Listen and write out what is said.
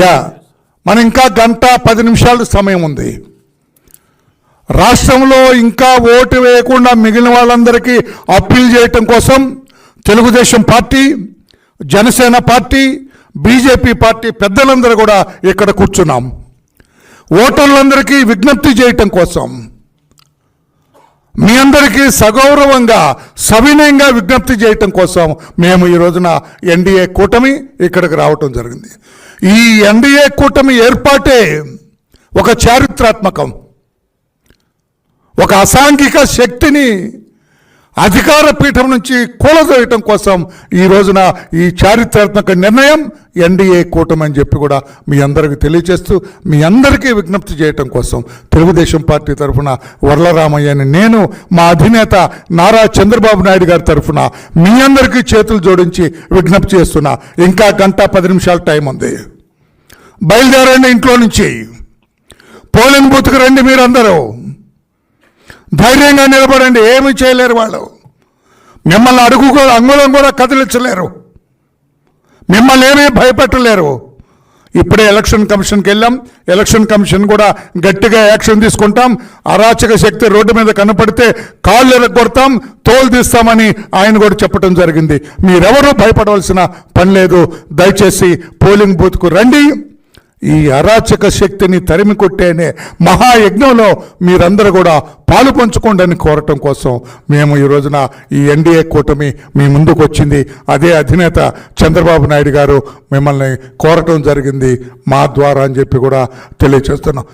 Yeah మన ఇంకా గంట పది నిమిషాలు సమయం ఉంది. రాష్ట్రంలో ఇంకా ఓటు వేయకుండా మిగిలిన వాళ్ళందరికీ అప్పీల్ చేయటం కోసం Telugu Desam party Janasena party BJP party పెద్దలందరూ కూడా ఇక్కడ కూర్చున్నాం. ఓటర్లందరికీ విజ్ఞప్తి చేయటం కోసం మీ అందరికీ సగౌరవంగా సవినయంగా విజ్ఞప్తి చేయటం కోసం మేము ఈ రోజున ఎన్డీఏ కూటమి ఇక్కడికి రావటం జరిగింది. ఈ ఎన్డీఏ కూటమి ఏర్పాటే ఒక చారిత్రాత్మకం ఒక అసాంఘిక శక్తిని అధికార పీఠం నుంచి కూలదోయటం కోసం ఈ రోజున ఈ చారిత్రాత్మక నిర్ణయం ఎన్డీఏ కూటమి అని చెప్పి కూడా మీ అందరికీ తెలియజేస్తూ మీ అందరికీ విజ్ఞప్తి చేయటం కోసం తెలుగుదేశం పార్టీ తరఫున వరలరామయ్యని నేను మా అధినేత నారా చంద్రబాబు నాయుడు గారి తరఫున మీ అందరికీ చేతులు జోడించి విజ్ఞప్తి చేస్తున్నా. ఇంకా గంట పది నిమిషాలు టైం ఉంది. బయలుదేరండి ఇంట్లో నుంచి. పోలింగ్ బూత్కి రండి మీరందరూ. ధైర్యంగా నిలబడండి. ఏమీ చేయలేరు వాళ్ళు. మిమ్మల్ని అడుగు కూడా అంగుళం కూడా కదిలించలేరు. మిమ్మల్ని ఏమీ భయపెట్టలేరు. ఇప్పుడే ఎలక్షన్ కమిషన్కి వెళ్ళాం. ఎలక్షన్ కమిషన్ కూడా గట్టిగా యాక్షన్ తీసుకుంటాం. అరాచక శక్తి రోడ్డు మీద కనపడితే కాళ్ళు ఎరగొడతాం తోలు తీస్తామని ఆయన కూడా చెప్పడం జరిగింది. మీరెవరూ భయపడవలసిన పని లేదు. దయచేసి పోలింగ్ బూత్కు రండి. ఈ అరాచక శక్తిని తరిమి కొట్టేనే మహాయజ్ఞంలో మీరందరూ కూడా పాలు పంచుకోండి కోరటం కోసం మేము ఈ రోజున ఈ ఎన్డీఏ కూటమి మీ ముందుకు వచ్చింది. అదే అధినేత చంద్రబాబు నాయుడు గారు మిమ్మల్ని కోరటం జరిగింది మా ద్వారా అని చెప్పి కూడా తెలియజేస్తున్నాం